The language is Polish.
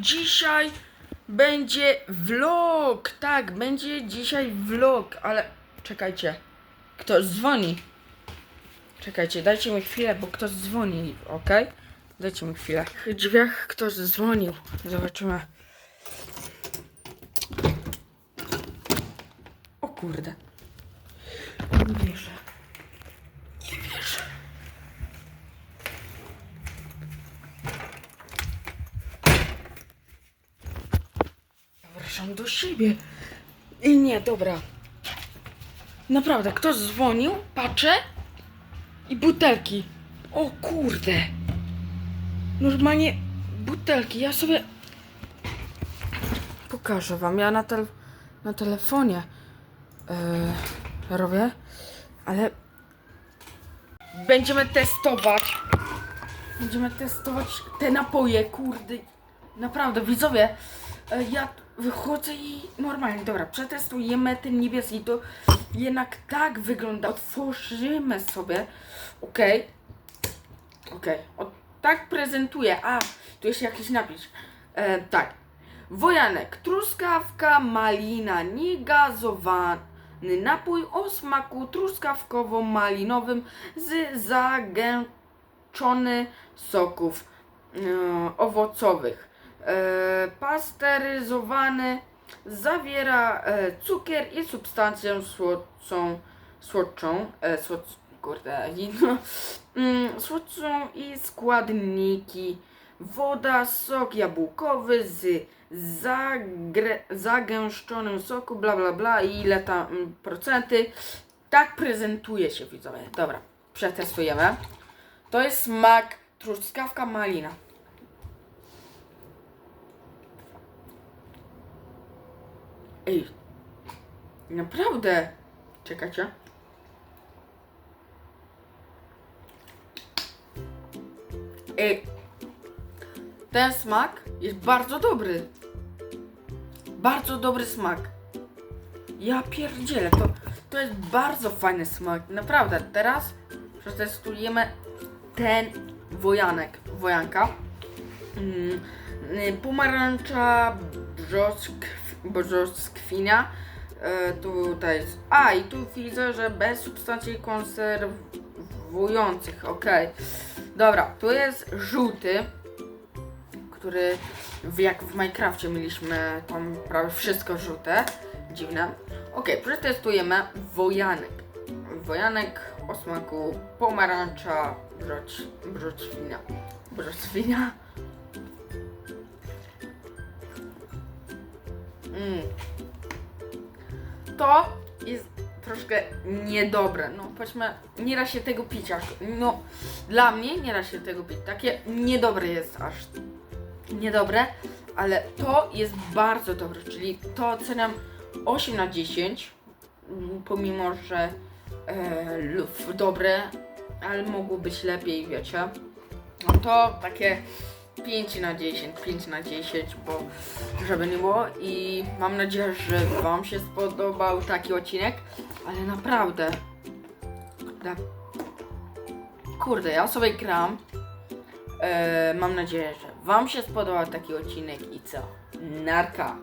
Dzisiaj będzie vlog, tak, będzie dzisiaj vlog, ale czekajcie, ktoś dzwoni. Czekajcie, dajcie mi chwilę, bo ktoś dzwoni, ok? Dajcie mi chwilę. W drzwiach ktoś dzwonił, zobaczymy. O kurde. Nie wierzę. Nie wierzę. Wracam do siebie. I nie, dobra. Naprawdę, ktoś dzwonił, patrzę i butelki. O kurde. Normalnie butelki. Ja sobie pokażę wam. Ja na, tel na telefonie yy, robię, ale będziemy testować. Będziemy testować te napoje, kurde. Naprawdę, widzowie, e, ja wychodzę i normalnie, dobra, przetestujemy ten niebieski, to jednak tak wygląda. Otworzymy sobie, okej, okej, o, tak prezentuje, a, tu jest jakiś napis, e, tak, wojanek, truskawka, malina, niegazowany napój o smaku truskawkowo-malinowym z zagęszczony soków e, owocowych. E, pasteryzowany zawiera e, cukier i substancję słodczą, słodczą, e, słodz, kurde, no, słodczą i składniki. Woda, sok jabłkowy z zagre, zagęszczonym soku, bla bla bla i ile tam mm, procenty. Tak prezentuje się widzowie. Dobra, przetestujemy. To jest smak truskawka malina. Ej, naprawdę. Czekajcie. Ej, ten smak jest bardzo dobry. Bardzo dobry smak. Ja pierdzielę, to, to jest bardzo fajny smak. Naprawdę, teraz przetestujemy ten wojanek, wojanka. Mm, y, pomarańcza, brzoskw, brzoskwinia. E, tutaj jest. A, i tu widzę, że bez substancji konserwujących. Okej. Dobra, tu jest żółty, który jak w Minecrafcie mieliśmy tam prawie wszystko żółte. Dziwne. Okej, przetestujemy wojanek. Wojanek o smaku pomarańcza, broć, broczwina. Broczwina. Mm. To jest troszkę niedobre. No powiedzmy, nie da się tego pić aż. No, dla mnie nie da się tego pić. Takie niedobre jest aż. Niedobre, ale to jest bardzo dobre. Czyli to oceniam 8 na 10. mm, Pomimo, że e, dobre, ale mogło być lepiej, wiecie. No to takie 5 na 10, 5 na 10, bo żeby nie było. I mam nadzieję, że Wam się spodobał taki odcinek, ale naprawdę, kurde, kurde ja sobie gram, e, mam nadzieję, że Wam się spodobał taki odcinek i co, narka.